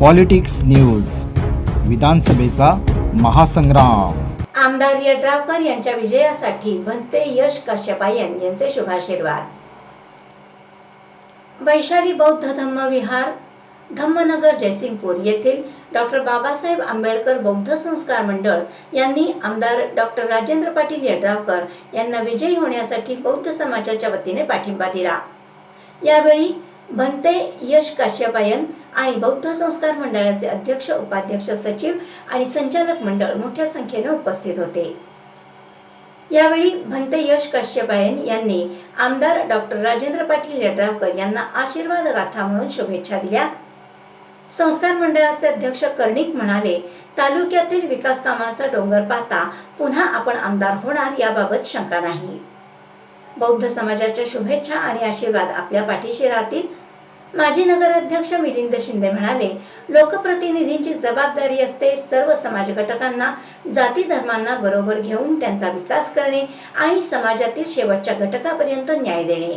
Politics news विधानसभेचा महासंग्राम. आमदार यड्रावकर यांच्या विजयासाठी भंते यश कश्यपायन यांचे शुभाशीर्वाद. वैशाली बौद्ध धम्म विहार धम्मनगर जयसिंगपूर येथील डॉक्टर बाबासाहेब आंबेडकर बौद्ध संस्कार मंडळ यांनी आमदार डॉक्टर राजेंद्र पाटील यड्रावकर यांना विजयी होण्यासाठी बौद्ध समाजाच्या वतीने पाठिंबा दिला. यावेळी भंते यश काश्यपायन आणि बौद्ध संस्कार मंडळाचे अध्यक्ष उपाध्यक्ष सचिव आणि संचालक मंडळ मोठ्या संख्येने उपस्थित होते. यावेळी भंते यश काश्यपायन यांनी आमदार डॉक्टर राजेंद्र पाटील यड्रावकर यांना आशीर्वाद गाथा म्हणून शुभेच्छा दिल्या. संस्कार मंडळाचे अध्यक्ष कर्णिक म्हणाले तालुक्यातील विकास कामाचा डोंगर पाहता पुन्हा आपण आमदार होणार याबाबत शंका नाही. बौद्ध समाजाच्या शुभेच्छा आणि आशीर्वाद आपल्या पाठीशी राहतील. माजी नगराध्यक्ष मिलिंद शिंदे म्हणाले लोकप्रतिनिधींची जबाबदारी असते सर्व समाज घटकांना जाती धर्मांना बरोबर घेऊन त्यांचा विकास करणे आणि समाजातील शेवटच्या घटकापर्यंत न्याय देणे.